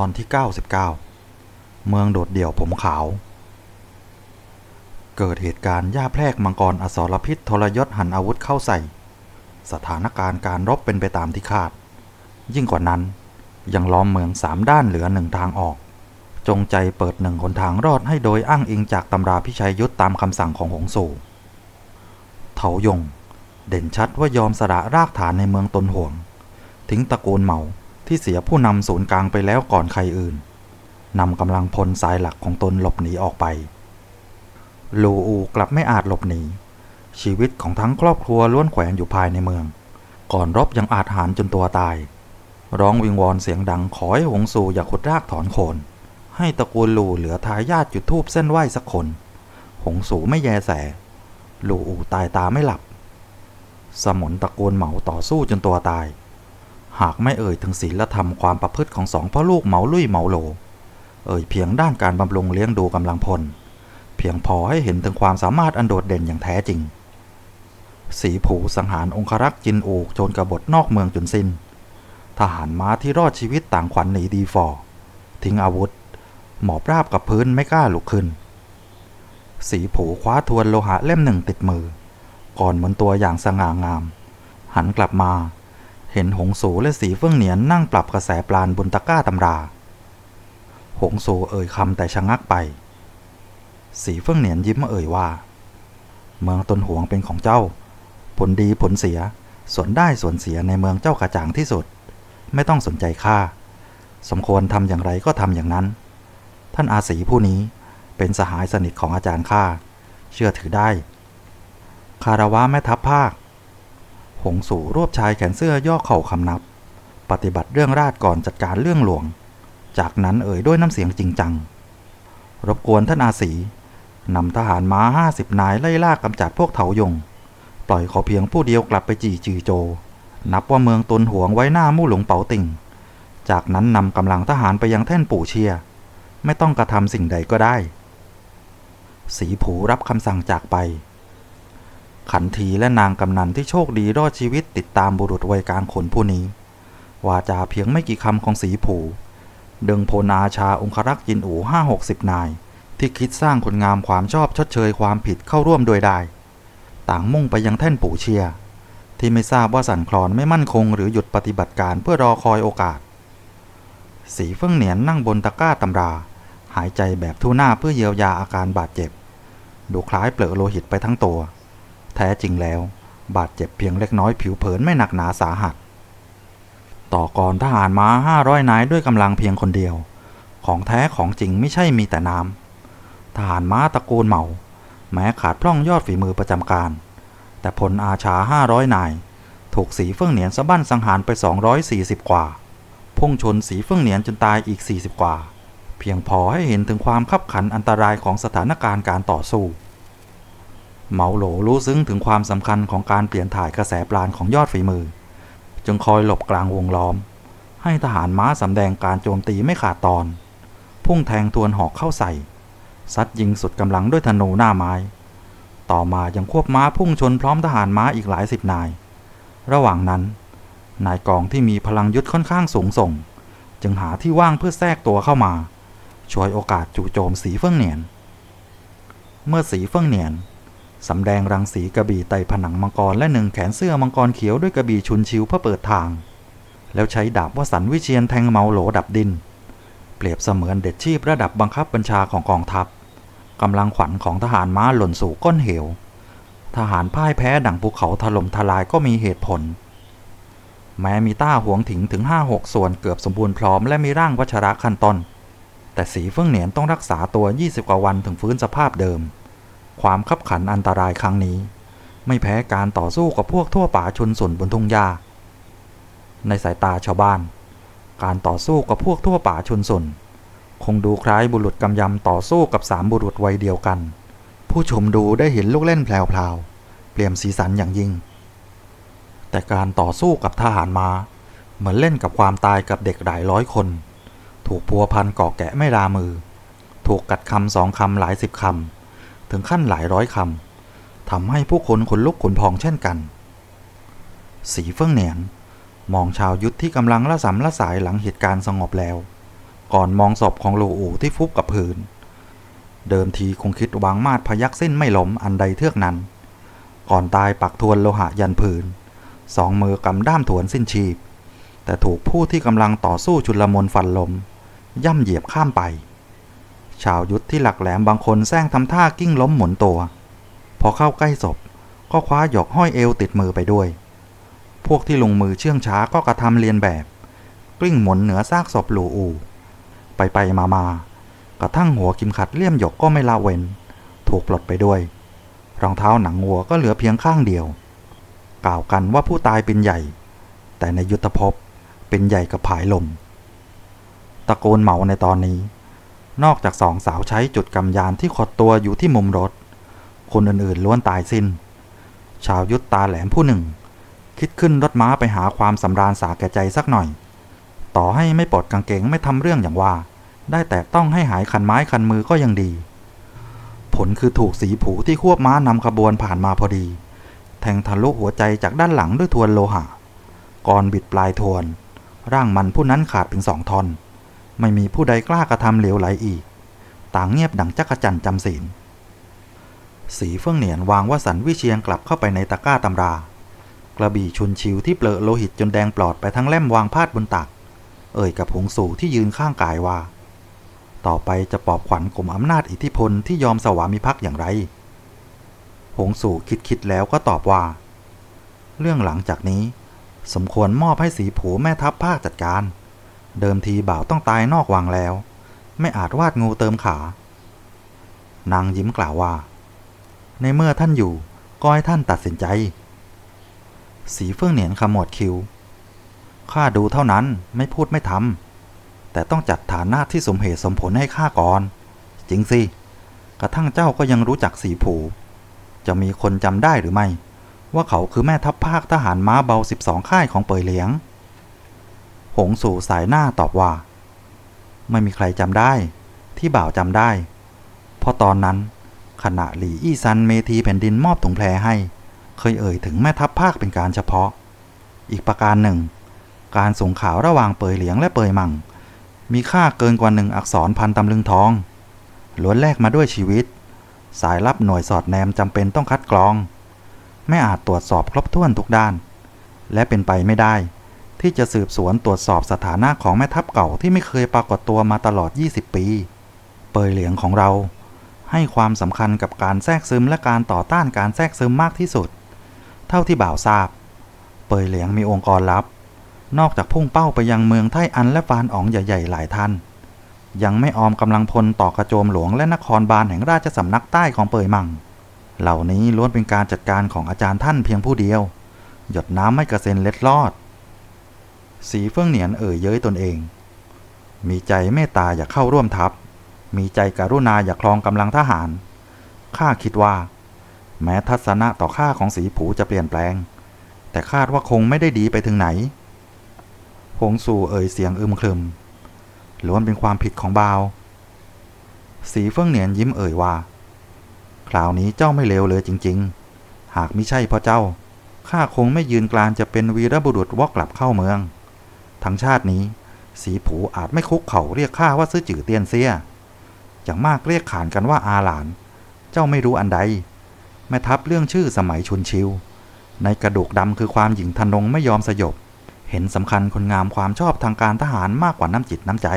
อนที่ 99 เมืองโดดเดี่ยวผมขาว เกิดเหตุการณ์ย่าแพรกมังกรอสรพิษทรยศหันอาวุธเข้าใส่ สถานการณ์การรบเป็นไปตามที่คาด ยิ่งกว่านั้นยังล้อมเมืองสามด้านเหลือหนึ่งทางออก จงใจเปิดหนึ่งหนทางรอดให้โดยอ้างอิงจากตำราพิชัยยุทธตามคำสั่งของหงสูเถายง เด่นชัดว่ายอมสละรากฐานในเมืองตนห่วง ทิ้งตระกูลเหมา ที่เสียผู้นำศูนย์กลางไปแล้วก่อนใครอื่นนำกำลังพลสายหลักของตนหลบหนีออกไป ลูอูกลับไม่อาจหลบหนี ชีวิตของทั้งครอบครัวล้วนแขวนอยู่ภายในเมือง ก่อนรบยังอาจหารจนตัวตาย ร้องวิงวอนเสียงดังขอให้หงสูอย่าขุดรากถอนโคน ให้ตระกูลลูเหลือทายาทจุดทูบเส้นไหวสักคน หงสูไม่แยแส ลูอูตายตาไม่หลับ สมุนตระกูลเหมาต่อสู้จนตัวตาย หากไม่เอ่ยถึงศีลธรรมความประพฤติของสองพ่อลูกเหมาลุยเหมาโหล เอ่ยเพียงด้านการบำรุงเลี้ยงดูกำลังพล เพียงพอให้เห็นถึงความสามารถอันโดดเด่นอย่างแท้จริง สีผูสังหารองครักษ์จินอูกโจรกบฏนอกเมืองจนสิน้น ทหารม้าที่รอดชีวิตต่างขวัญหนีดีฟอร์ทิ้งอาวุธ หมอบราบกับพื้นไม่กล้าลุกขึ้น สีผูคว้าทวนโลหะเล่มหนึ่งติดมือ ก่อนเหมือนตัวอย่างสง่างาม หันกลับมา เห็นหงสูและสีเฟื่องเหนียนนั่งปรับกระแสปลานบนตะกร้าตำรา หงสูเอ่ยคำแต่ชะงักไป สีเฟื่องเหนียนยิ้มเอ่ยว่า เมืองตนหวงเป็นของเจ้า ผลดีผลเสียส่วนได้ส่วนเสียในเมืองเจ้ากระจ่างที่สุด ไม่ต้องสนใจข้าสมควรทำอย่างไรก็ทำอย่างนั้น ท่านอาศีผู้นี้เป็นสหายสนิทของอาจารย์ข้าเชื่อถือได้ คารวะแม่ทัพภาค หงสู่รวบชายแขนเสื้อย่อเข่าคำนับ ปฏิบัติเรื่องราชก่อนจัดการเรื่องหลวง จากนั้นเอ่ยด้วยน้ำเสียงจริงจัง รบกวนท่านอาศีนำทหารม้าห้าสิบนายไล่ล่ากำจัดพวกเถายง ปล่อยขอเพียงผู้เดียวกลับไปจีจือโจ นับว่าเมืองตนหวงไว้หน้ามู่หลงเป๋าติ่ง จากนั้นนำกำลังทหารไปยังแท่นปู่เชีย ไม่ต้องกระทำสิ่งใดก็ได้ สีผูรับคำสั่งจากไป ขันทีและนางกำนันที่โชคดีรอดชีวิตติดตามบุรุษวัยกลางคนผู้นี้ วาจาเพียงไม่กี่คำของสีผูดึงโพนาชาองครักษ์ยินอูห้าหกสิบนาย ที่คิดสร้างคนงามความชอบชดเชยความผิดเข้าร่วมโดยได้ ต่างมุ่งไปยังแท่นปู่เชีย ที่ไม่ทราบว่าสันคลอนไม่มั่นคงหรือหยุดปฏิบัติการเพื่อรอคอยโอกาส สีเฟื่องเหนียนนั่งบนตะกร้าตำรา หายใจแบบทู่หน้าเพื่อเยียวยาอาการบาดเจ็บ ดูคล้ายเปลือกโลหิตไปทั้งตัว แท้จริงแล้ว บาดเจ็บเพียงเล็กน้อยผิวเผินไม่หนักหนาสาหัส ต่อกรทหารม้าห้าร้อยนายด้วยกำลังเพียงคนเดียว ของแท้ของจริงไม่ใช่มีแต่น้ำทหารม้าตระกูลเหมา แม้ขาดพร่องยอดฝีมือประจำการ แต่พลอาชาห้าร้อยนาย ถูกสีเฟื่องเหนียนสะบั้นสังหารไป240กว่า พุ่งชนสีเฟื่องเหนียนจนตายอีก40กว่าเพียงพอให้เห็นถึงความขับขันอันตรายของสถานการณ์การต่อสู้ เหมาโหลรู้ซึ้งถึงความสำคัญของการเปลี่ยนถ่ายกระแสปราณของยอดฝีมือ จึงคอยหลบกลางวงล้อม ให้ทหารม้าสำแดงการโจมตีไม่ขาดตอน พุ่งแทงทวนหอกเข้าใส่ซัดยิงสุดกำลังด้วยธนูหน้าไม้ ต่อมายังควบม้าพุ่งชนพร้อมทหารม้าอีกหลายสิบนาย ระหว่างนั้น นายกองที่มีพลังยุทธค่อนข้างสูงส่ง จึงหาที่ว่างเพื่อแทรกตัวเข้ามาช่วยโอกาสจู่โจมสีเฟื่องเหนียน เมื่อสีเฟื่องเหนียน สำแดงรังสีกระบี่ไต่ผนังมังกรและหนึ่งแขนเสื้อมังกรเขียวด้วยกระบี่ชุนชิวเพื่อเปิดทาง แล้วใช้ดาบวสันวิเชียนแทงเมาโหลดับดิน เปรียบเสมือนเด็ดชีพระดับบังคับบัญชาของกองทัพกำลังขวัญของทหารม้าหล่นสู่ก้นเหว ทหารพ่ายแพ้ดั่งภูเขาถล่มทลายก็มีเหตุผล แม้มีต้าหวงถิงถึงห้าหกส่วนเกือบสมบูรณ์พร้อมและมีร่างวัชระขั้นต้นแต่สีเฟื่องเหนียนต้องรักษาตัว 20 กว่าวันถึงฟื้นสภาพเดิม ความขับขันอันตรายครั้งนี้ ไม่แพ้การต่อสู้กับพวกทั่วป่าชนส่วนบนทุ่งหญ้า ในสายตาชาวบ้าน การต่อสู้กับพวกทั่วป่าชนส่วนคงดูคล้ายบุรุษกำยำต่อสู้กับสามบุรุษวัยเดียวกัน ผู้ชมดูได้เห็นลูกเล่นแพลวๆเปลี่ยมสีสันอย่างยิ่ง แต่การต่อสู้กับทหารมา้าเหมือนเล่นกับความตายกับเด็กหลายร้อยคน ถูกพัวพันก่อแกะไม่ลามือ ถูกกัดคำสองคำหลายสิบคำ ถึงขั้นหลายร้อยคำทำให้ผู้คนขนลุกขนพองเช่นกัน สีเฟื่องเหนียน มองชาวยุทธที่กำลังละสำละสายหลังเหตุการณ์สงบแล้ว ก่อนมองศพของหลูอู่ที่ฟุบกับพื้น เดิมทีคงคิดวางมาดพยักสิ้นไม่ล้มอันใดเทือกนั้น ก่อนตายปักทวนโลหะยันพื้นสองมือกำด้ามถวนสิ้นชีพ แต่ถูกผู้ที่กำลังต่อสู้ชุลมนฟันลม ย่ำเหยียบข้ามไป ชาวยุทธที่หลักแหลมบางคนแซงทำท่ากิ้งล้มหมุนตัว พอเข้าใกล้ศพ ก็คว้าหยอกห้อยเอวติดมือไปด้วย พวกที่ลงมือเชื่องช้าก็กระทำเลียนแบบ กลิ้งหมุนเหนือซากศพหลูอู ไปไปมามากระทั่งหัวกิมขัดเลี่ยมหยกก็ไม่ละเว้น ถูกปลดไปด้วย รองเท้าหนังวัวก็เหลือเพียงข้างเดียว กล่าวกันว่าผู้ตายเป็นใหญ่ แต่ในยุทธภพเป็นใหญ่กับผายลม ตะโกนเหมาในตอนนี้ นอกจากสองสาวใช้จุดกำยานที่ขดตัวอยู่ที่มุมรถ คนอื่นๆล้วนตายสิน้น ชาวยุทธตาแหลมผู้หนึ่ง คิดขึ้นรถม้าไปหาความสำราญสาแก่ใจสักหน่อย ต่อให้ไม่ปลดกางเกงไม่ทำเรื่องอย่างว่า ได้แต่ต้องให้หายคันไม้คันมือก็ยังดี ผลคือถูกสีผูที่ควบม้านำขบวนผ่านมาพอดี แทงทะลุหัวใจจากด้านหลังด้วยทวนโลหะก่อนบิดปลายทวน ร่างมันผู้นั้นขาดถึงสองท่อน ไม่มีผู้ใดกล้ากระทำเหลวไหลอีก ต่างเงียบดังจักรจันจำศีลสีเฟื่องเหนียนวางว่าสันวิเชียงกลับเข้าไปในตะกร้าตำรา กระบี่ชุนชิวที่เปลอะโลหิตจนแดงปลอดไปทั้งเล่มวางพาดบนตัก เอ่ยกับหงสู่ที่ยืนข้างกายว่า ต่อไปจะปอบขวัญกลุ่มอำนาจอิทธิพลที่ยอมสวามิภักดิ์อย่างไร หงสู่คิดคิดแล้วก็ตอบว่า เรื่องหลังจากนี้ สมควรมอบให้สีผูแม่ทัพภาคจัดการ เดิมทีบ่าวต้องตายนอกวังแล้ว ไม่อาจวาดงูเติมขา นางยิ้มกล่าวว่า ในเมื่อท่านอยู่ก็ให้ท่านตัดสินใจ สีเฟื่องเหนียนขมวดคิ้วข้าดูเท่านั้นไม่พูดไม่ทำแต่ต้องจัดฐานะที่สมเหตุสมผลให้ข้าก่อน จริงสิ กระทั่งเจ้าก็ยังรู้จักสีผู จะมีคนจำได้หรือไม่ ว่าเขาคือแม่ทัพภาคทหารม้าเบา12ค่ายของเปยเหลียง หงสู่สายหน้าตอบว่า ไม่มีใครจำได้ ที่บ่าวจำได้ เพราะตอนนั้นขณะหลี่อี้ซันเมทีแผ่นดินมอบถุงแพรให้ เคยเอ่ยถึงแม่ทัพภาคเป็นการเฉพาะ อีกประการหนึ่ง การส่งข่าวระหว่างเปยเหลียงและเปยมังมีค่าเกินกว่าหนึ่งอักษรพันตำลึงทองล้วนแลกมาด้วยชีวิต สายลับหน่วยสอดแนมจำเป็นต้องคัดกรอง ไม่อาจตรวจสอบครบถ้วนทุกด้าน และเป็นไปไม่ได้ ที่จะสืบสวนตรวจสอบสถานะของแม่ทัพเก่าที่ไม่เคยปรากฏตัวมาตลอด 20 ปี เปยเหลียงของเรา ให้ความสำคัญกับการแทรกซึมและการต่อต้านการแทรกซึมมากที่สุด เท่าที่บ่าวทราบ เปยเหลียงมีองค์กรลับ นอกจากพุ่งเป้าไปยังเมืองไทอันและฟานอ๋องใหญ่ๆหลายท่าน ยังไม่ออมกำลังพลต่อกระโจมหลวงและนครบาลแห่งราชสำนักใต้ของเปยมัง เหล่านี้ล้วนเป็นการจัดการของอาจารย์ท่านเพียงผู้เดียว หยดน้ำไม่กระเซ็นเล็ดลอด สีเฟื่องเหนียนเอ่ยเย้ยตนเอง มีใจเมตตาอยากเข้าร่วมทัพ มีใจกรุณาอยากครองกำลังทหาร ข้าคิดว่า แม้ทัศนะต่อข้าของสีผูจะเปลี่ยนแปลง แต่คาดว่าคงไม่ได้ดีไปถึงไหน หงสู่เอ่ยเสียงอึมครึม ล้วนเป็นความผิดของบ่าว สีเฟื่องเหนียนยิ้มเอ่ยว่า คราวนี้เจ้าไม่เลวเลยจริง ๆ หากมิใช่เพราะเจ้าข้าคงไม่ยืนกลานจะเป็นวีรบุรุษวอกกลับเข้าเมือง ทั้งชาตินี้ สีผูอาจไม่คุกเข่าเรียกข้าว่าซื้อจื่อเตียนเสียอย่างมากเรียกขานกันว่าอาหลาน เจ้าไม่รู้อันใด แม่ทัพเรื่องชื่อสมัยชุนชิว ในกระดูกดำคือความหญิงทนงไม่ยอมสยบ เห็นสำคัญคนงามความชอบทางการทหารมากกว่าน้ำจิตน้ำใจ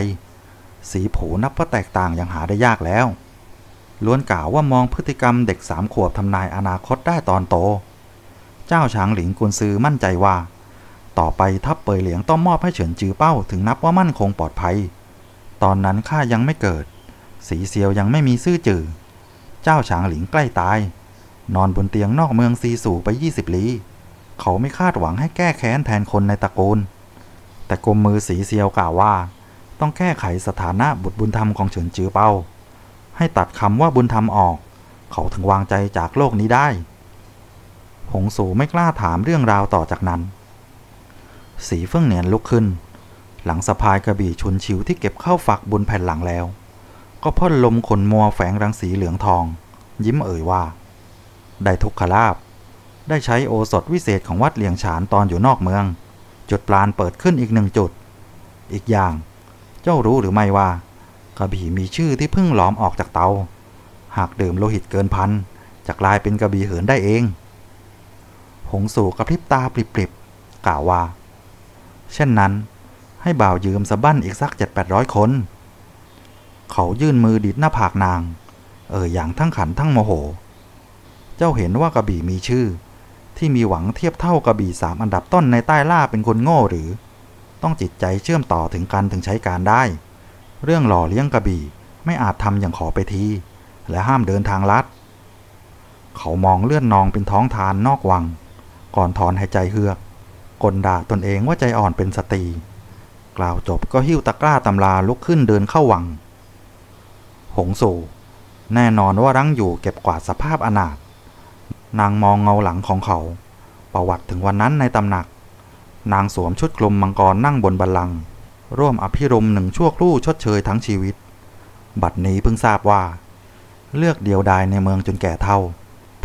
สีผูนับว่าแตกต่างอย่างหาได้ยากแล้ว ล้วนกล่าวว่ามองพฤติกรรมเด็กสามขวบทำนายอนาคตได้ตอนโต เจ้าช้างหลิงกุนซือมั่นใจว่า ต่อไปทัพเปยเหลียงต้องมอบให้เฉินจือเป้าถึงนับว่ามั่นคงปลอดภัย ตอนนั้นข้ายังไม่เกิด สีเซียวยังไม่มีซื่อจือ เจ้าฉางหลิงใกล้ตาย นอนบนเตียงนอกเมืองซีสู่ไป 20 ลี้ เขาไม่คาดหวังให้แก้แค้นแทนคนในตระกูล แต่กรมมือสีเซียวกล่าวว่า ต้องแก้ไขสถานะบุตรบุญธรรมของเฉินจือเป้า ให้ตัดคำว่าบุญธรรมออก เขาถึงวางใจจากโลกนี้ได้ หงสูไม่กล้าถามเรื่องราวต่อจากนั้น สีเฟื่องเหนียนลุกขึ้น หลังสะพายกระบี่ชุนชิวที่เก็บเข้าฝักบนแผ่นหลังแล้ว ก็พ่นลมขนมัวแฝงรังสีเหลืองทอง ยิ้มเอ่ยว่า ได้ทุกขลาบ ได้ใช้โอสถวิเศษของวัดเหลียงฉานตอนอยู่นอกเมือง จุดปลานเปิดขึ้นอีกหนึ่งจุด อีกอย่าง เจ้ารู้หรือไม่ว่า กระบี่มีชื่อที่เพิ่งหลอมออกจากเตา หากดื่มโลหิตเกินพันจะกลายเป็นกระบี่เหินได้เอง หงสู่กระพริบตาปริบๆกล่าวว่า เช่นนั้น ให้บ่าวยืมสะบั้นอีกสักเจ็ดแปดร้อยคน เขายื่นมือดิดหน้าผากนาง เอ่ยอย่างทั้งขันทั้งโมโห เจ้าเห็นว่ากระบี่มีชื่อ ที่มีหวังเทียบเท่ากระบี่สามอันดับต้นในใต้ล่าเป็นคนโง่หรือ ต้องจิตใจเชื่อมต่อถึงกันถึงใช้การได้ เรื่องหล่อเลี้ยงกระบี่ไม่อาจทำอย่างขอไปที และห้ามเดินทางลัด เขามองเลื่อนนองเป็นท้องทานนอกวัง ก่อนถอนหายใจเฮือก กลด่าตนเองว่าใจอ่อนเป็นสตรี กล่าวจบก็หิ้วตะกร้าตำราลุกขึ้นเดินเข้าวัง หงสู่ แน่นอนว่ารั้งอยู่เก็บกวาดสภาพอนาถนางมองเงาหลังของเขา ประวัติถึงวันนั้นในตำหนัก นางสวมชุดกลมมังกรนั่งบนบัลลังก์ร่วมอภิรมหนึ่งชั่วครู่ชดเชยทั้งชีวิต บัดนี้เพิ่งทราบว่า เลือกเดียวดายในเมืองจนแก่เท่า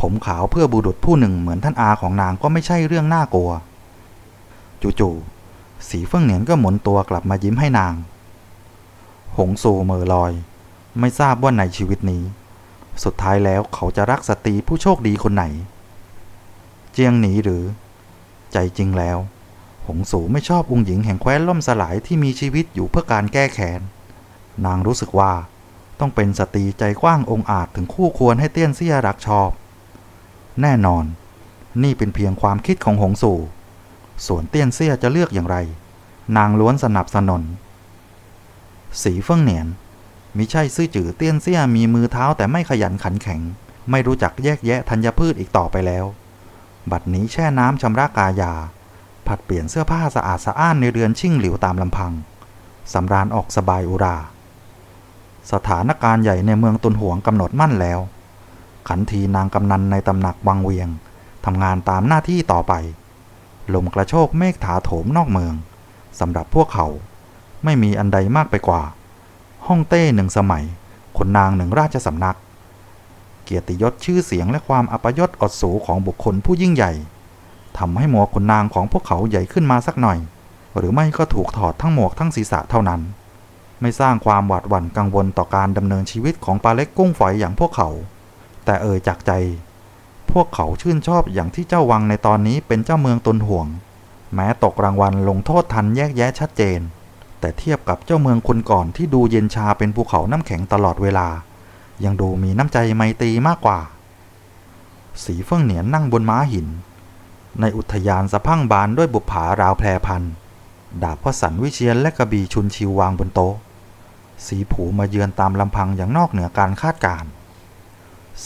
ผมขาวเพื่อบุรุษผู้หนึ่งเหมือนท่านอาของนางก็ไม่ใช่เรื่องน่ากลัว จู่ๆสีเฟื่องเหนียนก็หมุนตัวกลับมายิ้มให้นาง หงสูเมอลอย ไม่ทราบว่าในชีวิตนี้ สุดท้ายแล้วเขาจะรักสตรีผู้โชคดีคนไหน เจียงหนีหรือ ใจจริงแล้ว หงสูไม่ชอบองค์หญิงแห่งแคว้นล่มสลายที่มีชีวิตอยู่เพื่อการแก้แค้นนางรู้สึกว่าต้องเป็นสตรีใจกว้างองอาจถึงคู่ควรให้เตี้ยนเสียรักชอบ แน่นอน นี่เป็นเพียงความคิดของหงสู่ ส่วนเตี้ยนเสียจะเลือกอย่างไร นางล้วนสนับสนน สีเฟิ่งเหนียนมิใช่ซื่อจือเตี้ยนเสียมีมือเท้าแต่ไม่ขยันขันแข็ง ไม่รู้จักแยกแยะธัญพืชอีกต่อไปแล้ว บัดนี้แช่น้ำชำระกายา ผัดเปลี่ยนเสื้อผ้าสะอาดสะอ้านในเรือนชิ่งหลิวตามลำพังสำราญออกสบายอุรา สถานการณ์ใหญ่ในเมืองตุนหวงกำหนดมั่นแล้ว ขันทีนางกำนันในตำหนักวังเวียงทำงานตามหน้าที่ต่อไป ลมกระโชกเมฆถาโถมนอกเมืองสำหรับพวกเขาไม่มีอันใดมากไปกว่า ห้องเต้หนึ่งสมัยขนนางหนึ่งราชสำนัก เกียรติยศชื่อเสียงและความอัปยศอดสูของบุคคลผู้ยิ่งใหญ่ทำให้หมวกขนนางของพวกเขาใหญ่ขึ้นมาสักหน่อย หรือไม่ก็ถูกถอดทั้งหมวกทั้งศีรษะเท่านั้น ไม่สร้างความหวาดหวั่นกังวลต่อการดำเนินชีวิตของปลาเล็กกุ้งฝอยอย่างพวกเขา แต่เอ่ยจากใจ พวกเขาชื่นชอบอย่างที่เจ้าวังในตอนนี้เป็นเจ้าเมืองตนห่วง แม้ตกรางวัลลงโทษทันแยกแยะชัดเจน แต่เทียบกับเจ้าเมืองคนก่อนที่ดูเย็นชาเป็นภูเขาน้ำแข็งตลอดเวลา ยังดูมีน้ำใจไมตรีมากกว่า สีเฟื่องเหนียนนั่งบนม้าหิน ในอุทยานสะพังบานด้วยบุปผาราวแพรพันดาบพสันวิเชียนและกระบี่ชุนชิววางบนโต๊ะ สีผูมาเยือนตามลำพังอย่างนอกเหนือการคาดการณ์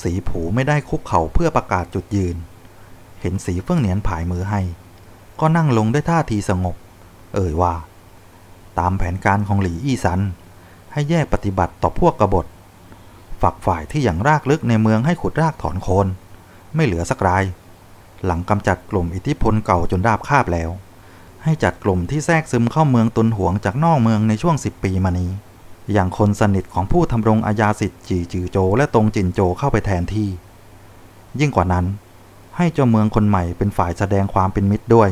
สีผูไม่ได้คุกเข่าเพื่อประกาศจุดยืน เห็นสีเฟื่องเหนียนผายมือให้ ก็นั่งลงด้วยท่าทีสงบ เอ่ยว่า ตามแผนการของหลีอี้ซัน ให้แยกปฏิบัติต่อพวกกบฏ ฝักฝ่ายที่อย่างรากลึกในเมืองให้ขุดรากถอนโคน ไม่เหลือสักราย หลังกำจัดกลุ่มอิทธิพลเก่าจนราบคาบแล้ว ให้จัดกลุ่มที่แทรกซึมเข้าเมืองตุนหวงจากนอกเมืองในช่วงสิบปีมานี้ อย่างคนสนิทของผู้ทำรงอาญาสิทธิ์จีจือโจ และตรงจินโจเข้าไปแทนที่ ยิ่งกว่านั้น ให้เจ้าเมืองคนใหม่เป็นฝ่ายแสดงความเป็นมิตรด้วย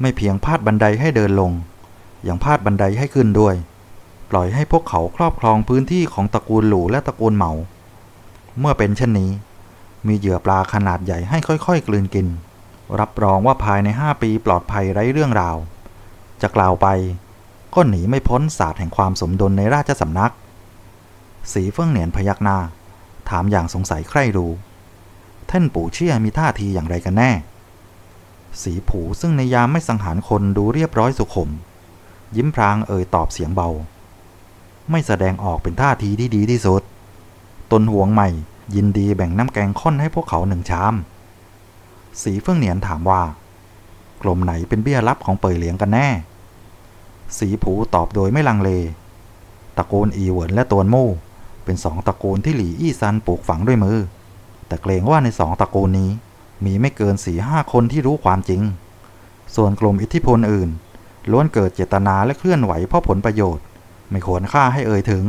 ไม่เพียงพาดบันไดให้เดินลง อยังพาดบันไดให้ขึ้นด้วย ปล่อยให้พวกเขาครอบครองพื้นที่ของตระกูลหลูและตระกูลเหมา เมื่อเป็นเช่นนี้ มีเหยื่อปลาขนาดใหญ่ให้ค่อยๆ กลืนกิน รับรองว่าภายในห้าปีปลอดภัยไร้เรื่องราว จะกล่าวไป ก็หนีไม่พ้นศาสตร์แห่งความสมดุลในราชสำนัก สีเฟื่องเหนียนพยักหน้า ถามอย่างสงสัยใคร่รู้ท่านปู่เชี่ยมีท่าทีอย่างไรกันแน่ สีผูซึ่งในยามไม่สังหารคนดูเรียบร้อยสุขุม ยิ้มพรางเอ่ยตอบเสียงเบา ไม่แสดงออกเป็นท่าทีที่ดีที่สุด ตนห่วงใหม่ ยินดีแบ่งน้ำแกงข้นให้พวกเขาหนึ่งชาม สีเฟื่องเหนียนถามว่า กลมไหนเป็นเบี้ยรับของเปยเหลียงกันแน่ สีผูตอบโดยไม่ลังเล ตระกูลอีเหวินและตวนมู่เป็นสองตระกูลที่หลี่อี้ซันปลูกฝังด้วยมือ แต่เกรงว่าในสองตระกูลนี้มีไม่เกินสี่ห้าคนที่รู้ความจริง ส่วนกลุ่มอิทธิพลอื่น ล้วนเกิดเจตนาและเคลื่อนไหวเพราะผลประโยชน์ ไม่ควรค่าให้เอ่ยถึง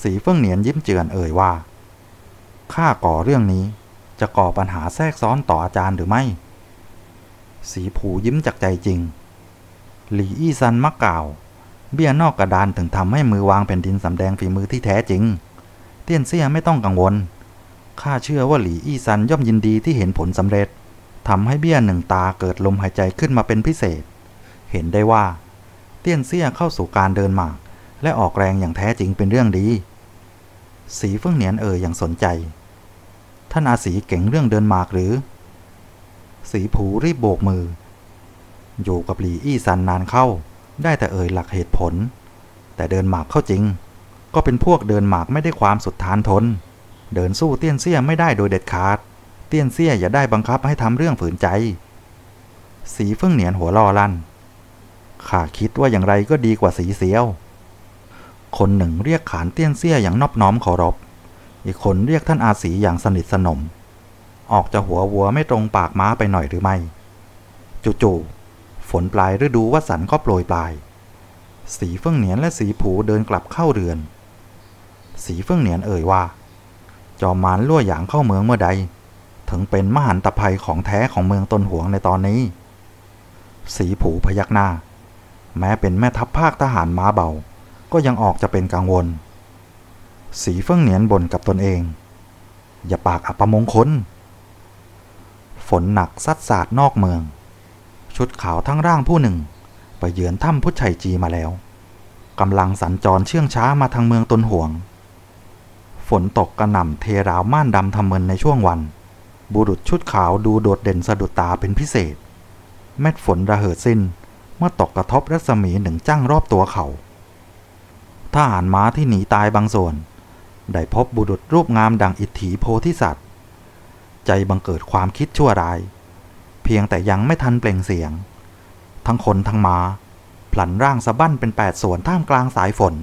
สีเฟื่องเหนียนยิ้มเจือนเอ่ยว่า ข้าก่อเรื่องนี้จะก่อปัญหาแทรกซ้อนต่ออาจารย์หรือไม่ สีผูยิ้มจากใจจริง หลีอี้ซันมักกล่าว เบี้ยนอกกระดานถึงทำให้มือวางแผ่นดินสำแดงฝีมือที่แท้จริง เตี้ยนเซี่ยไม่ต้องกังวลข้าเชื่อว่าหลีอี้ซันย่อมยินดีที่เห็นผลสำเร็จทำให้เบี้ยหนึ่งตาเกิดลมหายใจขึ้นมาเป็นพิเศษ เห็นได้ว่า เตี้ยนเซี่ยเข้าสู่การเดินหมาก และออกแรงอย่างแท้จริงเป็นเรื่องดี สีเฟิ่องเหนียนเอ่ยอย่างสนใจ ท่านอาสีเก่งเรื่องเดินหมากหรือ สีผูรีบโบกมือ อยู่กับหลีอี้ซันนานเข้า ได้แต่เอ่ยหลักเหตุผล แต่เดินหมากเข้าจริง ก็เป็นพวกเดินหมากไม่ได้ความสุดทานทน เดินสู้เตี้ยนเซี่ยไม่ได้โดยเด็ดขาด เตี้ยนเซี่ยอย่าได้บังคับให้ทำเรื่องฝืนใจ สีเฟิ่งเหนียนหัวล่อลั่นข้าคิดว่าอย่างไรก็ดีกว่าสีเสียว คนหนึ่งเรียกขานเตี้ยนเซี่ยอย่างนอบน้อมเคารพ อีกคนเรียกท่านอาสีอย่างสนิทสนม ออกจะหัววัวไม่ตรงปากม้าไปหน่อยหรือไม่ จู่ๆ ฝนปลายฤดูวสันก็โปรยปลาย สีเฟิ่องเหนียนและสีผูเดินกลับเข้าเรือน สีเฟิ่องเหนียนเอ่ยว่า จอมมารล่วหยางเข้าเมืองเมื่อใด ถึงเป็นมหันตภัยของแท้ของเมืองตนหวงในตอนนี้ สีผูพยักหน้า แม้เป็นแม่ทัพภาคทหารม้าเบา ก็ยังออกจะเป็นกังวล สีเฟิ่องเหนียนบ่นกับตนเอง อย่าปากอัปมงคล ฝนหนักซัดสาดนอกเมือง ชุดขาวทั้งร่างผู้หนึ่ง ไปเยือนถ้ำพุทธชัยจีมาแล้วกำลังสัญจรเชื่องช้ามาทางเมืองตนห่วง ฝนตกกระหน่ำเทราวม่านดำทำเมินในช่วงวัน บุรุษชุดขาวดูโดดเด่นสะดุดตาเป็นพิเศษ เม็ดฝนระเหิดสิ้น เมื่อตกกระทบรัศมีหนึ่งจ้างรอบตัวเขาทหารม้าที่หนีตายบางส่วน ได้พบบุรุษรูปงามดังอิทธิโพธิสัตว์ ใจบังเกิดความคิดชั่วร้าย เพียงแต่ยังไม่ทันเปล่งเสียง ทั้งคนทั้งม้าพลันร่างสะบั้นเป็นแปดส่วนท่ามกลางสายฝน